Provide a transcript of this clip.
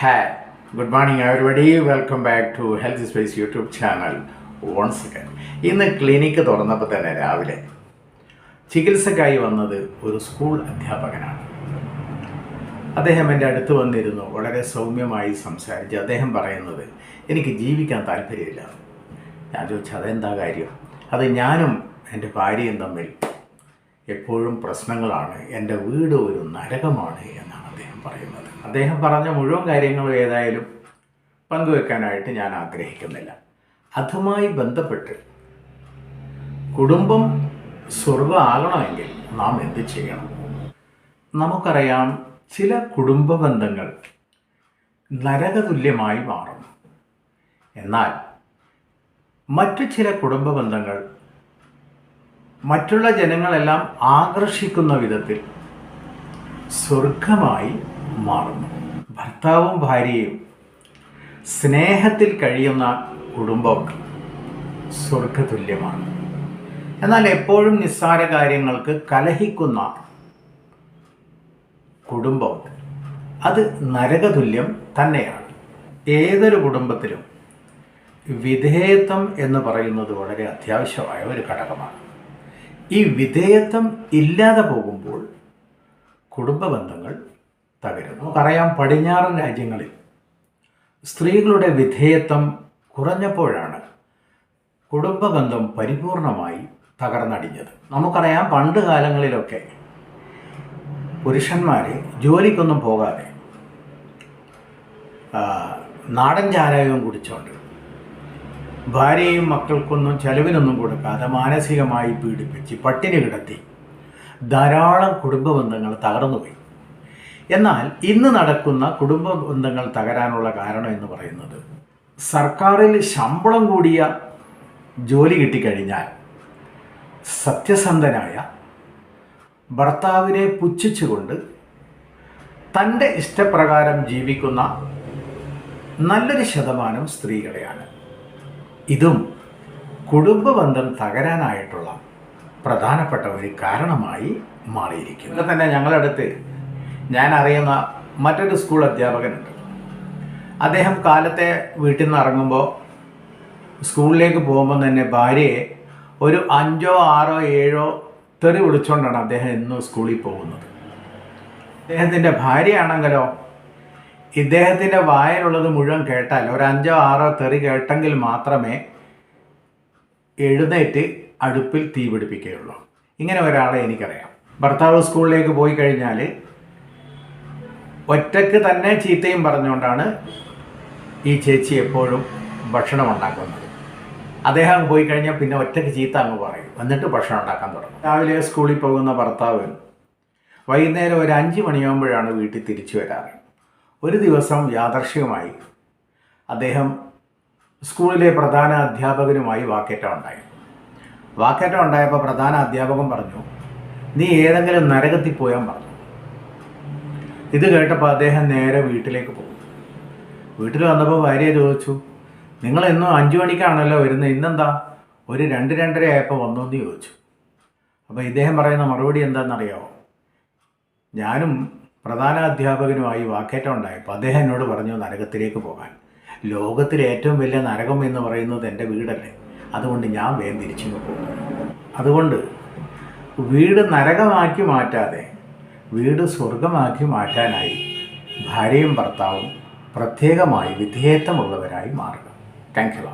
Hi, good morning everybody. Welcome back to Healthy Space YouTube channel once again. ഇന്ന് clinic തുറന്നപ്പോൾ തന്നെ രാവിലെ ചികിത്സക്കായി വന്നത് ഒരു സ്കൂൾ അധ്യാപകനാണ്. അദ്ദേഹം എന്റെ അടുത്ത് വന്നിരുന്നു വളരെ സൗമ്യമായി സംസാരിച്ച് അദ്ദേഹം പറയുന്നത് എനിക്ക് ജീവിക്കാൻ താല്പര്യമില്ല. ഞാൻ ചോദിച്ചു അതെന്താ കാര്യം? അത് ഞാനും എന്റെ ഭാര്യയും തമ്മിൽ എപ്പോഴും പ്രശ്നങ്ങളാണ്. എന്റെ വീട് ഒരു നരകമാണ് എന്നാണ് അദ്ദേഹം പറയുന്നത്. അദ്ദേഹം പറഞ്ഞ മുഴുവൻ കാര്യങ്ങളും ഏതായാലും പങ്കുവെക്കാനായിട്ട് ഞാൻ ആഗ്രഹിക്കുന്നില്ല. അതുമായി ബന്ധപ്പെട്ട് കുടുംബം സ്വർഗമാകണമെങ്കിൽ നാം എന്ത് ചെയ്യണം? നമുക്കറിയാം ചില കുടുംബ ബന്ധങ്ങൾ നരകതുല്യമായി മാറും. എന്നാൽ മറ്റു ചില കുടുംബ ബന്ധങ്ങൾ മറ്റുള്ള ജനങ്ങളെല്ലാം ആകർഷിക്കുന്ന വിധത്തിൽ സ്വർഗമായി മാറുന്നു. ഭർത്താവും ഭാര്യയും സ്നേഹത്തിൽ കഴിയുന്ന കുടുംബം സ്വർഗതുല്യമാണ് എന്നാൽ എപ്പോഴും നിസ്സാര കാര്യങ്ങൾക്ക് കലഹിക്കുന്ന കുടുംബം അത് നരകതുല്യം തന്നെയാണ്. ഏതൊരു കുടുംബത്തിലും വിധേയത്വം എന്ന് പറയുന്നത് വളരെ അത്യാവശ്യമായ ഒരു ഘടകമാണ്. ഈ വിധേയത്വം ഇല്ലാതെ പോകുമ്പോൾ കുടുംബ ബന്ധങ്ങൾ തകരുന്നു. നമുക്കറിയാം പടിഞ്ഞാറൻ രാജ്യങ്ങളിൽ സ്ത്രീകളുടെ വിധേയത്വം കുറഞ്ഞപ്പോഴാണ് കുടുംബബന്ധം പരിപൂർണമായി തകർന്നടിഞ്ഞത്. നമുക്കറിയാം പണ്ട് കാലങ്ങളിലൊക്കെ പുരുഷന്മാർ ജോലിക്കൊന്നും പോകാതെ നാടൻ ചാരായവും കുടിച്ചുകൊണ്ട് ഭാര്യയും മക്കൾക്കൊന്നും ചെലവിനൊന്നും കൊടുക്കാതെ മാനസികമായി പീഡിപ്പിച്ച് പട്ടിണി കിടത്തി ധാരാളം കുടുംബ ബന്ധങ്ങൾ തകർന്നുപോയി. എന്നാൽ ഇന്ന് നടക്കുന്ന കുടുംബ ബന്ധങ്ങൾ തകരാനുള്ള കാരണം എന്ന് പറയുന്നത് സർക്കാരിൽ ശമ്പളം കൂടിയ ജോലി കിട്ടിക്കഴിഞ്ഞാൽ സത്യസന്ധനായ ഭർത്താവിനെ പുച്ഛിച്ചുകൊണ്ട് തന്റെ ഇഷ്ടപ്രകാരം ജീവിക്കുന്ന നല്ലൊരു ശതമാനം സ്ത്രീകളെയാണ്. ഇതും കുടുംബ ബന്ധം തകരാനായിട്ടുള്ള പ്രധാനപ്പെട്ട ഒരു കാരണമായി മാറിയിരിക്കുന്നു. തന്നെ ഞങ്ങളടുത്ത് ഞാൻ അറിയുന്ന മറ്റൊരു സ്കൂൾ അധ്യാപകനുണ്ട്. അദ്ദേഹം കാലത്തെ വീട്ടിൽ നിന്ന് ഇറങ്ങുമ്പോൾ സ്കൂളിലേക്ക് പോകുമ്പോൾ തന്നെ ഭാര്യയെ ഒരു അഞ്ചോ ആറോ ഏഴോ തെറി വിളിച്ചുകൊണ്ടാണ് അദ്ദേഹം എന്നും സ്കൂളിൽ പോകുന്നത്. അദ്ദേഹത്തിന്റെ ഭാര്യയാണെങ്കിലോ ഇദ്ദേഹത്തിന്റെ വായനുള്ളത് മുഴുവൻ കേട്ടാൽ ഒരു അഞ്ചോ ആറോ തെറി കേട്ടെങ്കിൽ മാത്രമേ എഴുന്നേറ്റ് അടുപ്പിൽ തീ പിടിപ്പിക്കുകയുള്ളൂ. ഇങ്ങനെ ഒരാളെ എനിക്കറിയാം. ഭർത്താവ് സ്കൂളിലേക്ക് പോയി കഴിഞ്ഞാൽ ഒറ്റയ്ക്ക് തന്നെ ചീത്തയും പറഞ്ഞുകൊണ്ടാണ് ഈ ചേച്ചി എപ്പോഴും ഭക്ഷണം ഉണ്ടാക്കുന്നത്. അദ്ദേഹം പോയി കഴിഞ്ഞാൽ പിന്നെ ഒറ്റയ്ക്ക് ചീത്ത അങ്ങ് പറയും. എന്നിട്ട് ഭക്ഷണം ഉണ്ടാക്കാൻ തുടങ്ങും. രാവിലെ സ്കൂളിൽ പോകുന്ന ഭർത്താവ് വൈകുന്നേരം ഒരു അഞ്ച് മണിയാകുമ്പോഴാണ് വീട്ടിൽ തിരിച്ചു വരാറ്. ഒരു ദിവസം യാദർശികമായി അദ്ദേഹം സ്കൂളിലെ പ്രധാന അധ്യാപകനുമായി വാക്കേറ്റം ഉണ്ടായി. വാക്കേറ്റം ഉണ്ടായപ്പോൾ പ്രധാന അധ്യാപകൻ പറഞ്ഞു നീ ഏതെങ്കിലും നരകത്തിൽ പോയാൻ പറഞ്ഞു ഇത് കേട്ടപ്പോൾ അദ്ദേഹം നേരെ വീട്ടിലേക്ക് പോകും വീട്ടിൽ വന്നപ്പോൾ ഭാര്യ ചോദിച്ചു നിങ്ങൾ എന്നും അഞ്ചു മണിക്കാണല്ലോ വരുന്നത് ഇന്നെന്താ? ഒരു രണ്ട് രണ്ടര ആയപ്പോൾ വന്നു എന്ന് ചോദിച്ചു. അപ്പോൾ ഇദ്ദേഹം പറയുന്ന മറുപടി എന്താണെന്നറിയാമോ ഞാനും പ്രധാന അധ്യാപകനുമായി വാക്കേറ്റം ഉണ്ടായപ്പോൾ അദ്ദേഹം എന്നോട് പറഞ്ഞു നരകത്തിലേക്ക് പോകാൻ. ലോകത്തിലെ ഏറ്റവും വലിയ നരകം എന്ന് പറയുന്നത് എന്റെ വീടല്ലേ. അതുകൊണ്ട് ഞാൻ വേഗം തിരിച്ചു പോകും. അതുകൊണ്ട് വീട് നരകമാക്കി മാറ്റാതെ വീട് സ്വർഗമാക്കി മാറ്റാനായി ഭാര്യയും ഭർത്താവും പ്രത്യേകമായി വിധേയത്വമുള്ളവരായി മാറുക. Thank you